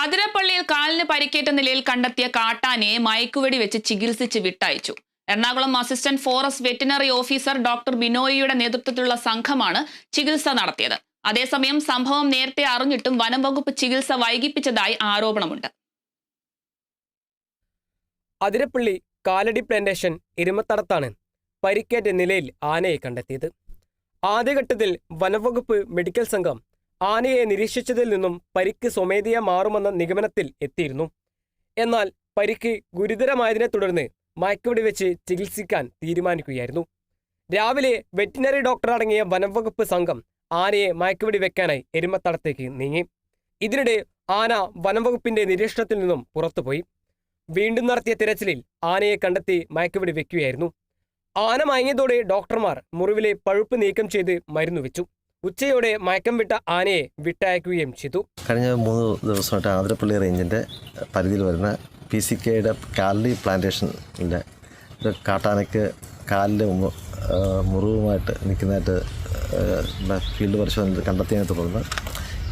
അതിരപ്പള്ളിയിൽ കാലിന് പരിക്കേറ്റ നിലയിൽ കണ്ടെത്തിയ കാട്ടാനയെ മയക്കുവെടി വെച്ച് ചികിത്സിച്ച് വിട്ടയച്ചു. Ernakulam assistant forest veterinary officer doctor ബിനോയിയുടെ നേതൃത്വത്തിലുള്ള സംഘമാണ് ചികിത്സ നടത്തിയത്. അതേസമയം സംഭവം നേരത്തെ അറിഞ്ഞിട്ടും വനം വകുപ്പ് ചികിത്സ വൈകിപ്പിച്ചതായി ആരോപണമുണ്ട്. അതിരപ്പള്ളി കാലടി പ്ലാന്റേഷൻ ഇരുമത്തടത്താണ് പരിക്കേറ്റ നിലയിൽ ആനയെ കണ്ടെത്തിയത്. ആദ്യഘട്ടത്തിൽ വനംവകുപ്പ് മെഡിക്കൽ സംഘം ആനയെ നിരീക്ഷിച്ചതിൽ നിന്നും പരിക്ക് സ്വമേധയാ മാറുമെന്ന നിഗമനത്തിൽ എത്തിയിരുന്നു. എന്നാൽ പരിക്ക് ഗുരുതരമായതിനെ തുടർന്ന് മയക്കുവെടി വെച്ച് ചികിത്സിക്കാൻ തീരുമാനിക്കുകയായിരുന്നു. രാവിലെ വെറ്റിനറി ഡോക്ടർ അടങ്ങിയ വനംവകുപ്പ് സംഘം ആനയെ മയക്കുവെടി വെക്കാനായി എരുമത്തടത്തേക്ക് നീങ്ങി. ഇതിനിടെ ആന വനംവകുപ്പിന്റെ നിരീക്ഷണത്തിൽ നിന്നും പുറത്തുപോയി. വീണ്ടും നടത്തിയ തിരച്ചിലിൽ ആനയെ കണ്ടെത്തി മയക്കുവെടി വെക്കുകയായിരുന്നു. ആന മയങ്ങിയതോടെ ഡോക്ടർമാർ മുറിവിലെ പഴുപ്പ് നീക്കം ചെയ്ത് മരുന്നു വെച്ചു. ഉച്ചയോടെ മയക്കം വിട്ട ആനയെ വിട്ടയക്കുകയും ചെയ്തു. കഴിഞ്ഞ മൂന്ന് ദിവസമായിട്ട് ആതിരപ്പള്ളി റേഞ്ചിന്റെ പരിധിയിൽ വരുന്ന പി സി കെയുടെ കാലി പ്ലാന്റേഷനിലെ ഒരു കാട്ടാനയ്ക്ക് ആ, മുറിവുമായിട്ട് നിൽക്കുന്നതായിട്ട് ഫീൽഡ് പരിശോധന കണ്ടെത്തിയതിനെ തുടർന്ന്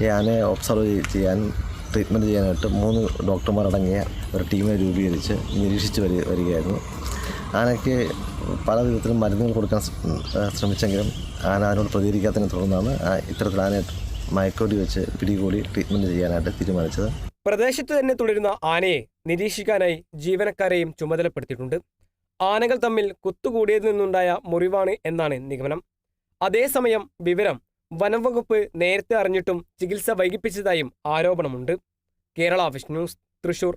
ഈ ആനയെ ഒബ്സർവ് ചെയ്യാനും ട്രീറ്റ്മെന്റ് ചെയ്യാനായിട്ട് മൂന്ന് ഡോക്ടർമാരടങ്ങിയ ഒരു ടീമിനെ രൂപീകരിച്ച് നിരീക്ഷിച്ച് വരി വരികയായിരുന്നു. ആനയ്ക്ക് പല വിധത്തിലും മരുന്നുകൾ കൊടുക്കാൻ ശ്രമിച്ചെങ്കിലും ആന അതിനോട് പ്രതികരിക്കാത്തതിനെ തുടർന്നാണ് ഇത്തരത്തിൽ ആനയെ മയക്കോടി വെച്ച് പിടികൂടി ട്രീറ്റ്മെന്റ് ചെയ്യാനായിട്ട് തീരുമാനിച്ചത്. പ്രദേശത്ത് തന്നെ തുടരുന്ന ആനയെ നിരീക്ഷിക്കാനായി ജീവനക്കാരെയും ചുമതലപ്പെടുത്തിയിട്ടുണ്ട്. ആനകൾ തമ്മിൽ കുത്തുകൂടിയതിൽ നിന്നുണ്ടായ മുറിവാണ് എന്നാണ് നിഗമനം. അതേസമയം വിവരം വനംവകുപ്പ് നേരത്തെ അറിഞ്ഞിട്ടും ചികിത്സ വൈകിപ്പിച്ചതായും ആരോപണമുണ്ട്. Kerala wish news Thrissur.